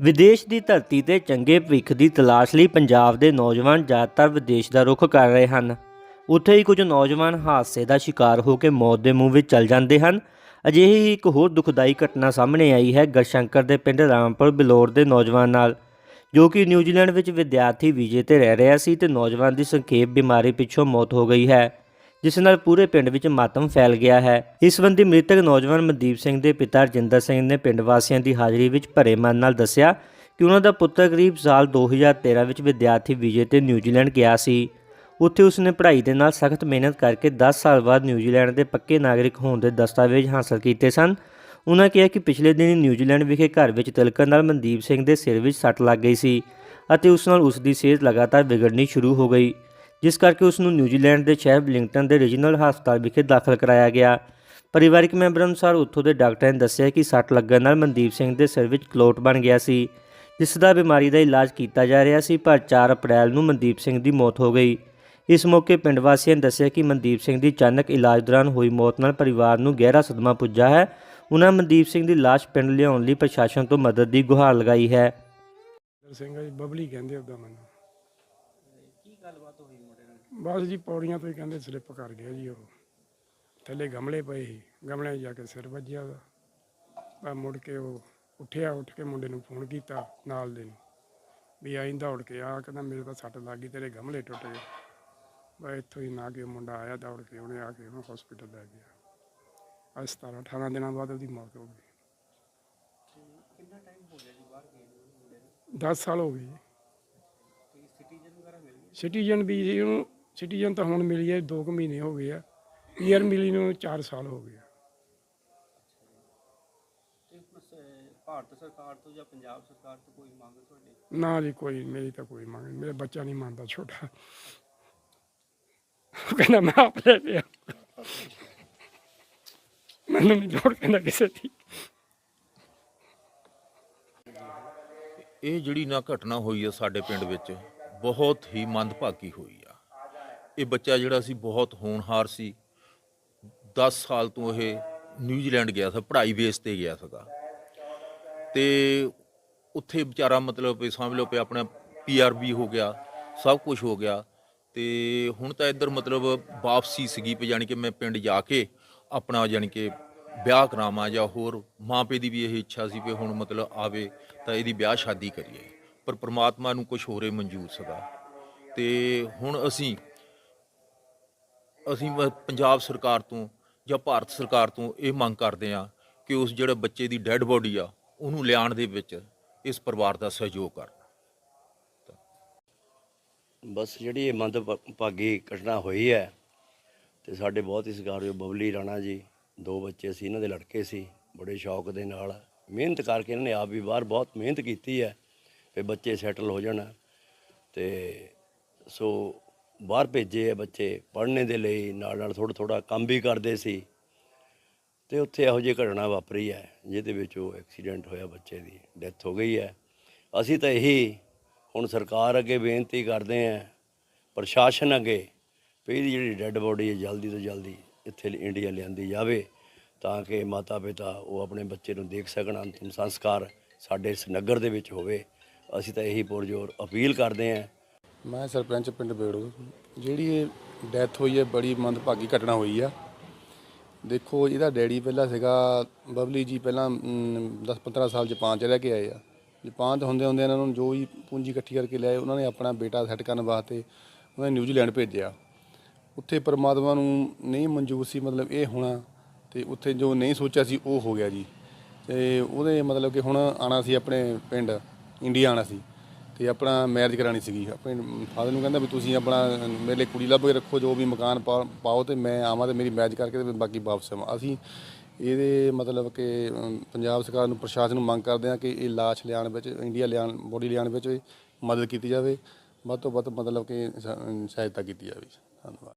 ਵਿਦੇਸ਼ ਦੀ ਧਰਤੀ ਤੇ ਚੰਗੇ ਭਵਿੱਖ ਦੀ ਤਲਾਸ਼ ਲਈ ਪੰਜਾਬ ਦੇ ਨੌਜਵਾਨ ਜ਼ਿਆਦਾਤਰ ਵਿਦੇਸ਼ ਦਾ ਰੁਖ ਕਰ ਰਹੇ ਹਨ। ਉੱਥੇ ਹੀ ਕੁਝ ਨੌਜਵਾਨ ਹਾਦਸੇ ਦਾ ਸ਼ਿਕਾਰ ਹੋ ਕੇ ਮੌਤ ਦੇ ਮੂੰਹ ਵਿੱਚ ਚਲ ਜਾਂਦੇ ਹਨ। ਅਜਿਹੀ ਹੀ ਇੱਕ ਹੋਰ ਦੁਖਦਾਈ ਘਟਨਾ ਸਾਹਮਣੇ ਆਈ ਹੈ ਗਰਸ਼ੰਕਰ ਦੇ ਪਿੰਡ ਰਾਮਪੁਰ, ਬਿਲੋਰ ਦੇ ਨੌਜਵਾਨ ਨਾਲ, ਜੋ ਕਿ ਨਿਊਜ਼ੀਲੈਂਡ ਵਿੱਚ ਵਿਦਿਆਰਥੀ ਵੀਜ਼ੇ ਤੇ ਰਹਿ ਰਿਹਾ ਸੀ ਤੇ ਨੌਜਵਾਨ ਦੀ ਸੰਖੇਪ ਬਿਮਾਰੀ ਪਿੱਛੋਂ ਮੌਤ ਹੋ ਗਈ ਹੈ। ਜਿਸ ਨਾਲ ਪੂਰੇ ਪਿੰਡ ਵਿੱਚ ਮਾਤਮ ਫੈਲ ਗਿਆ ਹੈ। ਇਸ ਸੰਬੰਧੀ ਮ੍ਰਿਤਕ ਨੌਜਵਾਨ ਮਨਦੀਪ ਸਿੰਘ ਦੇ ਪਿਤਾ ਰਜਿੰਦਰ ਸਿੰਘ ਨੇ ਪਿੰਡ ਵਾਸੀਆਂ ਦੀ ਹਾਜ਼ਰੀ ਵਿੱਚ ਭਰੇ ਮਨ ਨਾਲ ਦੱਸਿਆ ਕਿ ਉਹਨਾਂ ਦਾ ਪੁੱਤਰ ਕਰੀਬ ਸਾਲ 2013 ਵਿੱਚ ਵਿਦਿਆਰਥੀ ਵੀਜ਼ੇ ਤੇ ਨਿਊਜ਼ੀਲੈਂਡ ਗਿਆ ਸੀ। ਉੱਥੇ ਉਸਨੇ ਪੜ੍ਹਾਈ ਦੇ ਨਾਲ ਸਖਤ ਮਿਹਨਤ ਕਰਕੇ 10 ਸਾਲ ਬਾਅਦ ਨਿਊਜ਼ੀਲੈਂਡ ਦੇ ਪੱਕੇ ਨਾਗਰਿਕ ਹੋਣ ਦੇ ਦਸਤਾਵੇਜ਼ ਹਾਸਲ ਕੀਤੇ ਸਨ। ਉਹਨਾਂ ਕਿਹਾ ਕਿ ਪਿਛਲੇ ਦਿਨੀ ਨਿਊਜ਼ੀਲੈਂਡ ਵਿਖੇ ਘਰ ਵਿੱਚ ਤਿਲਕਣ ਨਾਲ ਮਨਦੀਪ ਸਿੰਘ ਦੇ ਸਿਰ ਵਿੱਚ ਸੱਟ ਲੱਗ ਗਈ ਸੀ ਅਤੇ ਉਸ ਨਾਲ ਉਸ ਦੀ ਸਿਹਤ ਲਗਾਤਾਰ ਵਿਗੜਨੀ ਸ਼ੁਰੂ ਹੋ ਗਈ। ਜਿਸ ਕਰਕੇ ਉਸ ਨੂੰ ਨਿਊਜ਼ੀਲੈਂਡ ਦੇ ਸ਼ਹਿਰ ਬਲਿੰਗਟਨ ਦੇ ਰੀਜਨਲ ਹਸਪਤਾਲ ਵਿਖੇ ਦਾਖਲ ਕਰਾਇਆ ਗਿਆ। ਪਰਿਵਾਰਕ ਮੈਂਬਰਾਂ ਅਨੁਸਾਰ ਉੱਥੋਂ ਦੇ ਡਾਕਟਰਾਂ ਨੇ ਦੱਸਿਆ ਕਿ ਸੱਟ ਲੱਗਣ ਨਾਲ ਮਨਦੀਪ ਸਿੰਘ ਦੇ ਸਿਰ ਵਿੱਚ ਕਲੋਟ ਬਣ ਗਿਆ ਸੀ, ਜਿਸ ਦਾ ਬਿਮਾਰੀ ਦਾ ਇਲਾਜ ਕੀਤਾ ਜਾ ਰਿਹਾ ਸੀ, ਪਰ 4 ਅਪ੍ਰੈਲ ਨੂੰ ਮਨਦੀਪ ਸਿੰਘ ਦੀ ਮੌਤ ਹੋ ਗਈ। ਇਸ ਮੌਕੇ ਪਿੰਡ ਵਾਸੀਆਂ ਨੇ ਦੱਸਿਆ ਕਿ ਮਨਦੀਪ ਸਿੰਘ ਦੀ ਅਚਾਨਕ ਇਲਾਜ ਦੌਰਾਨ ਹੋਈ ਮੌਤ ਨਾਲ ਪਰਿਵਾਰ ਨੂੰ ਗਹਿਰਾ ਸਦਮਾ ਪੁੱਜਾ ਹੈ। ਉਹਨਾਂ ਮਨਦੀਪ ਸਿੰਘ ਦੀ ਲਾਸ਼ ਪਿੰਡ ਲਿਆਉਣ ਲਈ ਪ੍ਰਸ਼ਾਸਨ ਤੋਂ ਮਦਦ ਦੀ ਗੁਹਾਰ ਲਗਾਈ ਹੈ। ਸਿੰਘ ਜੀ, ਬਬਲੀ ਕਹਿੰਦੇ ਉਹਦਾ ਮੈਨੂੰ ਕੀ ਗੱਲਬਾਤ ਹੋਈ ਮੁੰਡੇ ਨਾਲ ਬਸ ਜੀ ਪੌੜੀਆਂ ਤੋਂ ਹੀ ਕਹਿੰਦੇ ਸਲਿੱਪ ਕਰ ਗਿਆ ਜੀ ਉਹ। ਥੱਲੇ ਗਮਲੇ ਪਏ ਸੀ ਗਮਲਿਆਂ 'ਚ ਜਾ ਕੇ ਸਿਰ ਵੱਜਿਆ ਉਹਦਾ। ਬਸ ਮੁੜ ਕੇ ਉਹ ਉੱਠਿਆ ਉੱਠ ਕੇ ਮੁੰਡੇ ਨੂੰ ਫੋਨ ਕੀਤਾ ਨਾਲ ਦੇ ਨੂੰ ਵੀ ਆਇੰਦਾ ਦੌੜ ਕੇ ਆ ਕਹਿੰਦਾ ਮੇਰੇ ਤਾਂ ਸੱਟ ਲੱਗ ਗਈ ਤੇਰੇ ਗਮਲੇ ਟੁੱਟ ਗਏ। ਬਸ ਇੱਥੋਂ ਹੀ ਨਾ ਕਿ ਮੁੰਡਾ ਆਇਆ ਦੌੜ ਕੇ ਉਹਨੇ ਆ ਕੇ ਉਹਨੂੰ ਹਸਪੀਟਲ ਲੈ ਗਿਆ। ਅੱਜ 17 18 ਦਿਨਾਂ ਬਾਅਦ ਉਹਦੀ ਮੌਤ ਹੋ ਗਈ। 10 ਸਾਲ ਹੋ ਗਏ ਸਿਟੀਜ਼ਨ ਵੀ ਜੀ ਉਹਨੂੰ ਸਿਟੀਜ਼ਨ ਤਾਂ ਹੁਣ ਮਿਲੀ ਹੈ 2 ਮਹੀਨੇ ਹੋ ਗਏ ਆ। ਪੀਆਰ ਮਿਲੀ ਨੂੰ 4 ਸਾਲ ਹੋ ਗਏ ਆ। ਭਾਰਤ ਸਰਕਾਰ ਤੋਂ ਜਾਂ ਪੰਜਾਬ ਸਰਕਾਰ ਤੋਂ ਕੋਈ ਮੰਗ ਤੁਹਾਡੇ? ਨਾ ਜੀ ਕੋਈ ਮੇਰੀ ਤਾਂ ਕੋਈ ਮੰਗ ਨਹੀਂ। ਮੇਰਾ ਬੱਚਾ ਨਹੀਂ ਮੰਨਦਾ ਛੋਟਾ। ਕਹਿੰਦਾ ਮੈਂ ਆਪ ਲੈ ਲਿਆ ਮੈਨੂੰ ਨਹੀਂ ਲੋੜ ਕਹਿੰਦਾ ਕਿਸੇ ਦੀ। ਇਹ ਜਿਹੜੀ ਨਾ ਘਟਨਾ ਹੋਈ ਆ ਸਾਡੇ ਪਿੰਡ ਵਿੱਚ ਬਹੁਤ ਹੀ ਮੰਦਭਾਗੀ ਹੋਈ ਆ। ਇਹ ਬੱਚਾ ਜਿਹੜਾ ਸੀ ਬਹੁਤ ਹੋਣਹਾਰ ਸੀ। 10 ਸਾਲ ਤੋਂ ਇਹ ਨਿਊਜ਼ੀਲੈਂਡ ਗਿਆ ਸੀ, ਪੜ੍ਹਾਈ ਬੇਸ ਤੇ ਗਿਆ ਸੀਗਾ। ਤੇ ਉੱਥੇ ਵਿਚਾਰਾ ਮਤਲਬ ਵੀ ਸਮਝ ਲਓ ਵੀ ਆਪਣਾ ਪੀਆਰਬੀ ਹੋ ਗਿਆ, ਸਭ ਕੁਝ ਹੋ ਗਿਆ। ਤੇ ਹੁਣ ਤਾਂ ਇੱਧਰ ਮਤਲਬ ਵਾਪਸੀ ਸੀਗੀ ਵੀ ਜਾਣੀ ਕਿ ਮੈਂ ਪਿੰਡ ਜਾ ਕੇ ਆਪਣਾ ਜਾਣੀ ਕਿ ਵਿਆਹ ਕਰਾਵਾਂ ਜਾਂ ਹੋਰ ਮਾਂ ਮਾਪੇ ਦੀ ਵੀ ਇਹ ਇੱਛਾ ਸੀ ਵੀ ਹੁਣ ਮਤਲਬ ਆਵੇ ਤਾਂ ਇਹਦੀ ਵਿਆਹ ਸ਼ਾਦੀ ਕਰੀਏ। ਪਰ ਪ੍ਰਮਾਤਮਾ ਨੂੰ ਕੁਝ ਹੋਰੇ ਮਨਜ਼ੂਰ ਸੀਗਾ ਤੇ ਹੁਣ ਅਸੀਂ ਅਸੀਂ ਪੰਜਾਬ ਸਰਕਾਰ ਤੋਂ ਜਾਂ ਭਾਰਤ ਸਰਕਾਰ ਤੋਂ ਇਹ ਮੰਗ ਕਰਦੇ ਆ ਕਿ ਉਸ ਜਿਹੜੇ ਬੱਚੇ ਦੀ ਡੈੱਡ ਬੋਡੀ ਆ, ਉਹਨੂੰ ਲਿਆਉਣ ਦੇ ਵਿੱਚ ਇਸ ਪਰਿਵਾਰ ਦਾ ਸਹਿਯੋਗ ਕਰਨ ਬਸ ਜਿਹੜੀ ਇਹ ਮੰਦਭਾਗੀ ਘਟਨਾ ਹੋਈ ਹੈ ਤੇ ਸਾਡੇ ਬਹੁਤ ਹੀ ਸਤਿਕਾਰਯੋਗ ਬਬਲੀ ਰਾਣਾ ਜੀ, ਦੋ ਬੱਚੇ ਸੀ, ਇਹਨਾਂ ਦੇ ਲੜਕੇ ਸੀ, ਬੜੇ ਸ਼ੌਕ ਦੇ ਨਾਲ ਮਿਹਨਤ ਕਰਕੇ ਇਹਨਾਂ ਨੇ ਆਪ ਵੀ ਬਾਹਰ ਬਹੁਤ ਮਿਹਨਤ ਕੀਤੀ ਹੈ। ਵੀ ਬੱਚੇ ਸੈਟਲ ਹੋ ਜਾਣ ਤੇ ਸੋ ਬਾਹਰ ਭੇਜੇ ਆ ਬੱਚੇ ਪੜ੍ਹਨੇ ਦੇ ਲਈ, ਨਾਲ ਨਾਲ ਥੋੜਾ ਥੋੜਾ ਕੰਮ ਵੀ ਕਰਦੇ ਸੀ ਤੇ ਉੱਥੇ ਇਹੋ ਜਿਹੀ ਘਟਨਾ ਵਾਪਰੀ ਹੈ ਜਿਹਦੇ ਵਿੱਚ ਉਹ ਐਕਸੀਡੈਂਟ ਹੋਇਆ ਬੱਚੇ ਦੀ, ਡੈਥ ਹੋ ਗਈ ਹੈ। ਅਸੀਂ ਤਾਂ ਇਹੀ ਹੁਣ ਸਰਕਾਰ ਅੱਗੇ ਬੇਨਤੀ ਕਰਦੇ ਆਂ ਪ੍ਰਸ਼ਾਸਨ ਅੱਗੇ ਵੀ ਇਹਦੀ ਜਿਹੜੀ ਡੈੱਡ ਬੋਡੀ ਹੈ ਜਲਦੀ ਤੋਂ ਜਲਦੀ ਇੱਥੇ ਇੰਡੀਆ ਲਿਆਂਦੀ ਜਾਵੇ ਤਾਂ ਕਿ ਮਾਤਾ ਪਿਤਾ ਉਹ ਆਪਣੇ ਬੱਚੇ ਨੂੰ ਦੇਖ ਸਕਣ, ਅੰਤਿਮ ਸੰਸਕਾਰ ਸਾਡੇ ਇਸ ਨਗਰ ਦੇ ਵਿੱਚ ਹੋਵੇ। ਅਸੀਂ ਤਾਂ ਇਹੀ ਪੁਰਜੋਰ ਅਪੀਲ ਕਰਦੇ ਆਂ ਮੈਂ ਸਰਪੰਚ ਪਿੰਡ ਬੇੜੂ, ਜਿਹੜੀ ਇਹ ਡੈਥ ਹੋਈ ਹੈ, ਬੜੀ ਮੰਦਭਾਗੀ ਘਟਨਾ ਹੋਈ ਆ। ਦੇਖੋ, ਇਹਦਾ ਡੈਡੀ ਪਹਿਲਾਂ ਸੀਗਾ, ਬਬਲੀ ਜੀ ਪਹਿਲਾਂ 10-15 ਸਾਲ ਜਾਪਾਨ ਚ ਰਹਿ ਕੇ ਆਏ ਆ। ਜਾਪਾਨ ਚ ਹੁੰਦੇ ਹੁੰਦੇ ਇਹਨਾਂ ਨੂੰ ਜੋ ਵੀ ਪੂੰਜੀ ਇਕੱਠੀ ਕਰਕੇ ਲਿਆਏ, ਉਹਨਾਂ ਨੇ ਆਪਣਾ ਬੇਟਾ ਸੈੱਟ ਕਰਨ ਵਾਸਤੇ ਉਹਨਾਂ ਨੇ ਨਿਊਜ਼ੀਲੈਂਡ ਭੇਜਿਆ। ਉੱਥੇ ਪਰਮਾਤਮਾ ਨੂੰ ਨਹੀਂ ਮਨਜ਼ੂਰ ਸੀ ਮਤਲਬ ਇਹ ਹੋਣਾ, ਤੇ ਉੱਥੇ ਜੋ ਨਹੀਂ ਸੋਚਿਆ ਸੀ ਉਹ ਹੋ ਗਿਆ ਜੀ। ਤੇ ਉਹਦੇ ਮਤਲਬ ਕਿ ਹੁਣ ਆਣਾ ਸੀ ਆਪਣੇ ਪਿੰਡ। ਇੰਡੀਆ ਆਣਾ ਸੀ ਤੇ ਆਪਣਾ ਮੈਰਿਜ ਕਰਾਣੀ ਸੀਗੀ। ਆਪਣੇ ਫਾਦਰ ਨੂੰ ਕਹਿੰਦਾ ਵੀ ਤੁਸੀਂ ਆਪਣਾ ਮੇਰੇ ਲਈ ਕੁੜੀ ਲੱਭ ਕੇ ਰੱਖੋ ਜੋ ਵੀ ਮਕਾਨ ਪਾ- ਪਾਓ ਤੇ ਮੈਂ ਆਵਾਂ ਤੇ ਮੇਰੀ ਮੈਰਿਜ ਕਰਕੇ ਤੇ ਬਾਕੀ ਵਾਪਸ ਆਵਾਂ। ਅਸੀਂ ਇਹਦੇ ਮਤਲਬ ਕਿ ਅਮ, ਪੰਜਾਬ ਸਰਕਾਰ ਨੂੰ ਪ੍ਰਸ਼ਾਸਨ ਨੂੰ ਮੰਗ ਕਰਦੇ ਹਾਂ ਕਿ ਇਹ ਲਾਸ਼ ਲਿਆਉਣ ਵਿੱਚ ਇੰਡੀਆ ਲਿਆਉਣ ਬੋਡੀ ਲਿਆਉਣ ਵਿੱਚ ਮਦਦ ਕੀਤੀ ਜਾਵੇ। ਵੱਧ ਤੋਂ ਵੱਧ ਮਤਲਬ ਕਿ ਸਹਾਇਤਾ ਕੀਤੀ ਜਾਵੇ। ਧੰਨਵਾਦ।